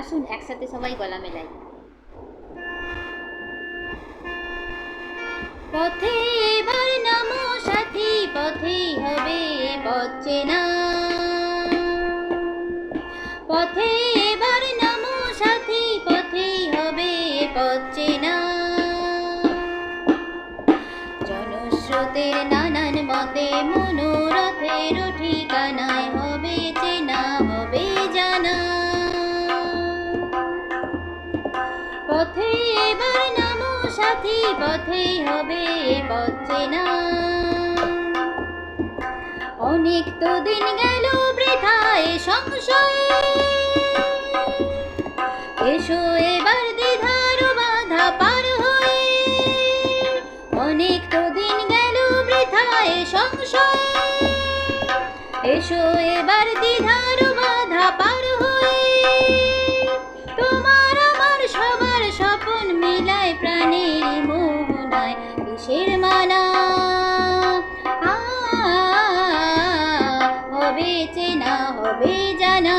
আসুন, একসাথে সবাই গলা মেলাই। পথে এবার নামো সাথী পথেই হবে পথ চেনা পথে এবার নামো সাথী পথেই হবে পথ চেনা জনস্রোতের নানান মতে মনোরথের হবে অনেক তো দিন গেল বৃথায় সংশয়ে। এসো এবার দ্বিধার বাধা পার হয়ে। অনেক তো দিন গেল বৃথায় সংশয়ে। এসো এবার দ্বিধার বাধা পার কিসের আ, হবে চেনা হবে জানা।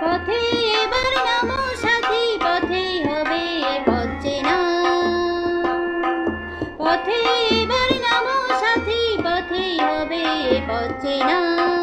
পথে এবার নামো সাথী পথেই হবে পথ চেনা। পথে এবার নামো সাথী পথেই হবে পথ চেনা।